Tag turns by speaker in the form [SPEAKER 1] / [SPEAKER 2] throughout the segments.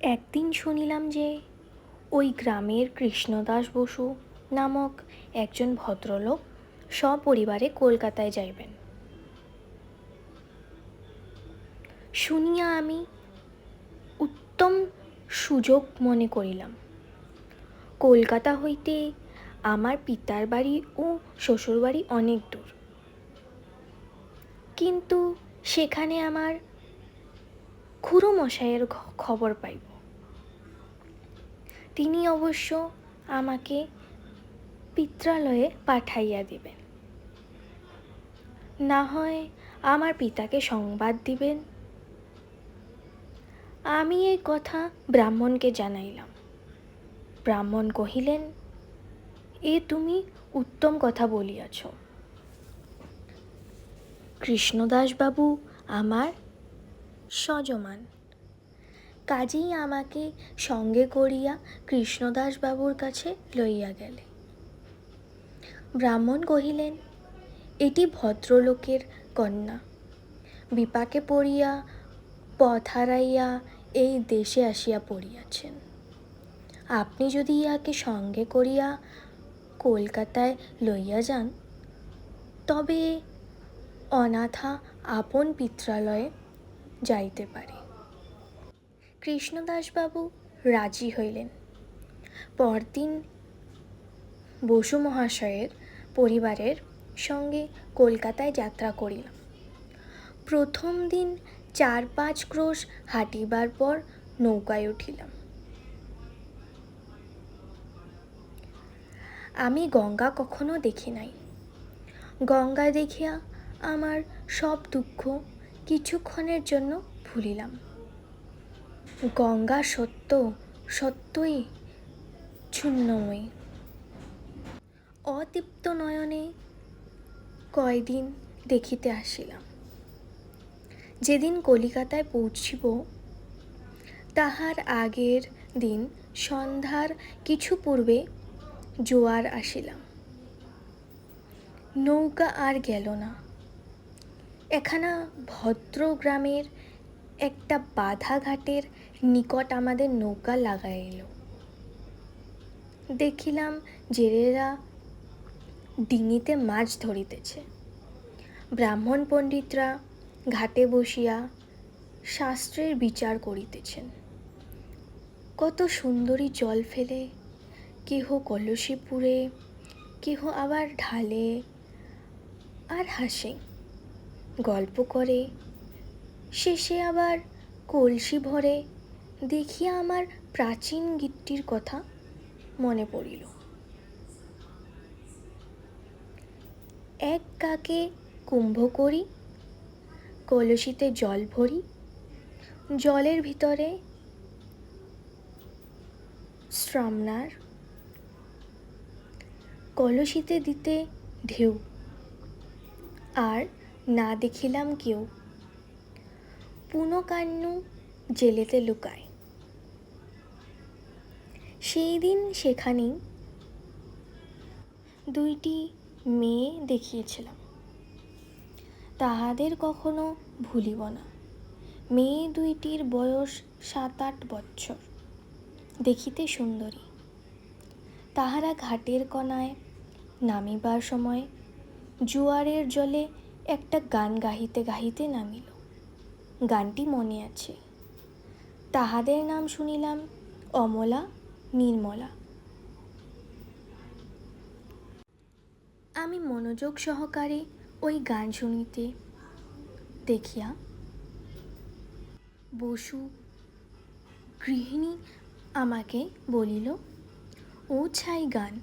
[SPEAKER 1] একদিন শুনিলাম যে ওই গ্রামের কৃষ্ণদাস বসু নামক একজন ভদ্রলোক সপরিবারে কলকাতায় যাইবেন। শুনিয়া আমি উত্তম সুযোগ মনে করিলাম। কলকাতা হইতে আমার পিতার বাড়ি ও শ্বশুরবাড়ি অনেক দূর। কিন্তু সেখানে আমার খুড়ো মশাইয়ের খবর পাইব। তিনি অবশ্য আমাকে পিত্রালয়ে পাঠাইয়া দিবেন। না হয় আমার পিতাকে সংবাদ দিবেন। আমি এই কথা ব্রাহ্মণকে জানাইলাম। ব্রাহ্মণ কহিলেন, এ তুমি উত্তম কথা বলিয়াছ। কৃষ্ণদাসবাবু আমার সজমান কাজেই আমাকে সঙ্গে করিয়া কৃষ্ণদাসবাবুর কাছে লইয়া গেলে। ব্রাহ্মণ কহিলেন, এটি ভদ্রলোকের কন্যা। বিপাকে পড়িয়া, পথ হারাইয়া এই দেশে আসিয়া পড়িয়াছেন। আপনি যদি ইহাকে সঙ্গে করিয়া কলকাতায় লইয়া যান, তবে অনাথা আপন পিত্রালয়ে যাইতে পারে। কৃষ্ণদাসবাবু রাজি হইলেন। পরদিন বসু মহাশয়ের পরিবারের সঙ্গে কলকাতায় যাত্রা করিলাম। প্রথম দিন চার পাঁচ ক্রোশ হাঁটিবার পর নৌকায় উঠিলাম। আমি গঙ্গা কখনো দেখি নাই। গঙ্গা দেখিয়া আমার সব দুঃখ কিছুক্ষণের জন্য ভুলিলাম। গঙ্গা সত্য, সত্যই শূন্যময়ী অতৃপ্ত নয়নে কয়দিন দেখিতে আসিলাম। যেদিন কলিকাতায় পৌঁছিব, তাহার আগের দিন সন্ধ্যার কিছু পূর্বে জোয়ার আসিলাম। নৌকা আর গেল না। এখানা ভদ্র গ্রামের একটা বাধা ঘাটের নিকট আমাদের নৌকা লাগাইল দেখিলাম জেলেরা ডিঙিতে মাছ ধরিতেছে। ব্রাহ্মণ পণ্ডিতরা ঘাটে বসিয়া শাস্ত্রের বিচার করিতেছেন। কত সুন্দরী জল ফেলে, কেহ কলসি পুড়ে কেহ আবার ঢালে, আর হাসে। গল্প করে। শেষে আবার কলসি ভরে দেখিয়া আমার প্রাচীন গীতটির কথা মনে পড়িল। এক কাকে কুম্ভ করি, কলসিতে জল ভরি, জলের ভিতরে শ্রমনার, কলসিতে দিতে ঢেউ। আর না দেখিলাম কেউ। পুনকান্নু জেলেতে লুকায়। সেই দিন সেখানেই দুইটি মেয়ে দেখিয়েছিলাম। তাহাদের কখনো ভুলিব না। মেয়ে দুইটির বয়স সাত আট বছর দেখিতে সুন্দরী। তাহারা ঘাটের কণায় নামিবার সময় জোয়ারের জলে একটা গান গাহিতে গাহিতে নামিল। গানটি মনে আছে। তাহাদের নাম শুনিলাম অমলা, নির্মলা। আমি মনোযোগ সহকারে ওই গান শুনিতে দেখিয়া বসু গৃহিণী আমাকে বলিল, ও ছাই গান,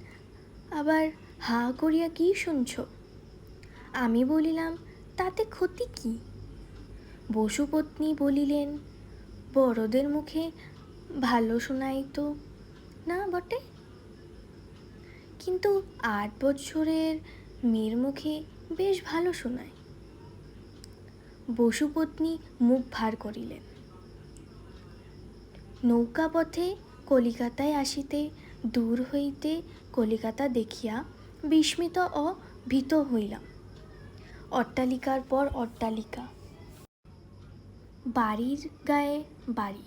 [SPEAKER 1] আবার হা করিয়া কি শুনছ? আমি বলিলাম, তাতে ক্ষতি কি? বসুপত্নী বলিলেন, বড়দের মুখে ভালো শোনাই তো। না বটে? কিন্তু আট বছরের মেয়ের মুখে বেশ ভালো শোনায়। বসুপত্নী মুখ ভার করিলেন। নৌকাপথে কলিকাতায় আসিতে, দূর হইতে কলিকাতা দেখিয়া বিস্মিত ও ভীত হইলাম। অট্টালিকার পর অট্টালিকা। বাড়ির গায়ে বাড়ি,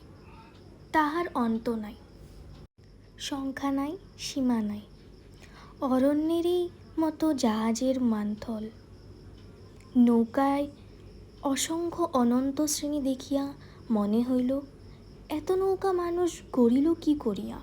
[SPEAKER 1] তাহার অন্ত নাই, সংখ্যা নাই, সীমা নাই, অরণ্যেরই মতো জাহাজের মান্থল। নৌকায় অসংখ্য অনন্ত শ্রেণি দেখিয়া মনে হইল, এত নৌকা মানুষ গড়িল কি করিয়া?